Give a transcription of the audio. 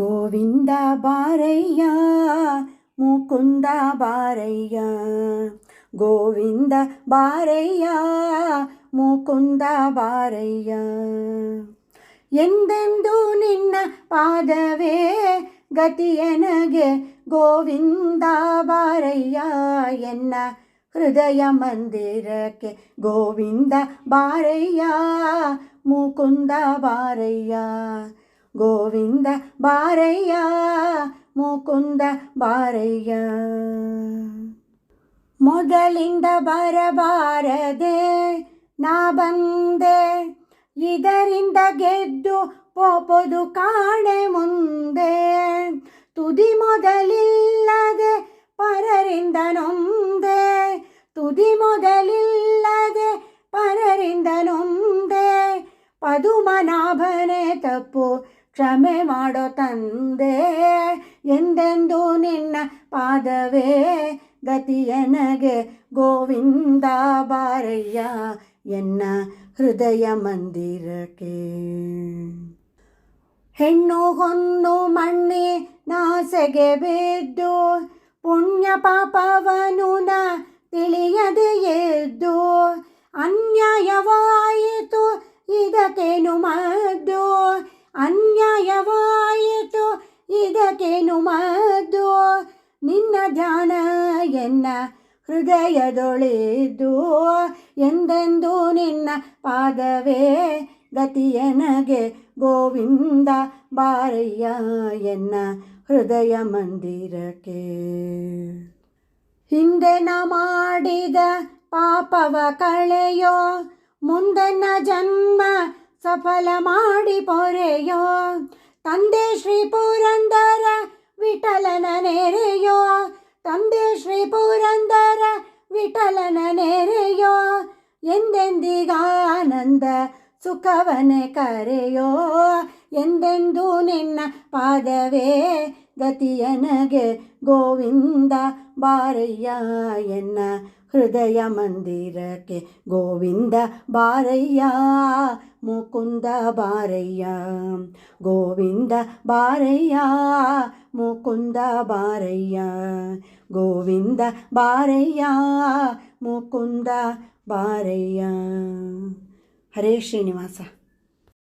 ಗೋವಿಂದ ಬಾರಯ್ಯ ಮುಕುಂದ ಬಾರಯ್ಯ ಗೋವಿಂದ ಬಾರಯ್ಯ ಮುಕುಂದ ಬಾರಯ್ಯ ಎಂದೆಂದು ನಿನ್ನ ಪಾದವೇ ಗತಿಯನಗೆ ಗೋವಿಂದ ಬಾರಯ್ಯ ಎನ್ನ ಹೃದಯ ಮಂದಿರಕ್ಕೆ ಗೋವಿಂದ ಬಾರಯ್ಯ ಮುಕುಂದ ಬಾರಯ್ಯ ಗೋವಿಂದ ಬಾರಯ್ಯ, ಮುಕುಂದ ಬಾರಯ್ಯ. ಮೊದಲಿಂದ ಬರಬಾರದೆ ನಾ ಬಂದೆ, ಇದರಿಂದ ಗೆದ್ದು ಪೋಪದು ಕಾಣೆ ಮುಂದೆ. ತುದಿ ಮೊದಲಿಲ್ಲದೆ ಪರರಿಂದ ನೊಂದೆ, ತುದಿ ಮೊದಲಿಲ್ಲದೆ ಪರರಿಂದ ನೊಂದೆ. ಪದುಮನಾಭನೆ ತಪ್ಪು ಕ್ಷಮೆ ಮಾಡೋ ತಂದೆ ಎಂದೆಂದು ನಿನ್ನ ಪಾದವೇ? ಗತಿಯನಗೆ ಗೋವಿಂದ ಬಾರಯ್ಯ, ಎನ್ನ ಹೃದಯ ಮಂದಿರಕ್ಕೆ? ಹೆಣ್ಣು ಹೊನ್ನು ಮಣ್ಣಿ ನಾಸೆಗೆ ಬಿದ್ದು, ಪುಣ್ಯ ಪಾಪವನು ನ ತಿಳಿಯದೆ ಎದ್ದು, ಅನ್ಯಾಯವಾಯಿತು ಇದಕ್ಕೇನು ಮದ್ದು? ನಿನ್ನ ಧ್ಯಾನ ಎನ್ನ ಹೃದಯದೊಳಿದ್ದು ಎಂದೆಂದು ನಿನ್ನ ಪಾದವೇ ಗತಿಯನಗೆ ಗೋವಿಂದ ಬಾರಯ್ಯ ಎನ್ನ ಹೃದಯ ಮಂದಿರಕ್ಕೆ. ಹಿಂದೆ ನ ಮಾಡಿದ ಪಾಪವ ಕಳೆಯೋ ಮುಂದೆನ ಜನ್ಮ ಸಫಲ ಮಾಡಿ ಪೊರೆಯೋ, ತಂದೆ ಶ್ರೀ ಪುರಂದರ ವಿಠಲನ ನೆರೆಯೋ ವಿಠಲನ ನೆರೆಯೋ ಎಂದೆಂದಿಗಾನಂದ ಸುಖವನೆ ಕರೆಯೋ ಎಂದೆಂದು ನಿನ್ನ ಪಾದವೇ ಗತಿಯನಗೆ ಗೋವಿಂದ ಬಾರಯ್ಯ ಎನ್ನ ಹೃದಯ ಮಂದಿರಕ್ಕೆ ಗೋವಿಂದ ಬಾರಯ್ಯ, ಮುಕುಂದ ಬಾರಯ್ಯ. ಗೋವಿಂದ ಬಾರಯ್ಯ, ಮುಕುಂದ ಬಾರಯ್ಯ. ಗೋವಿಂದ ಬಾರಯ್ಯ, ಮುಕುಂದ ಬಾರಯ್ಯ. ಹರೇ ಶ್ರೀನಿವಾಸ.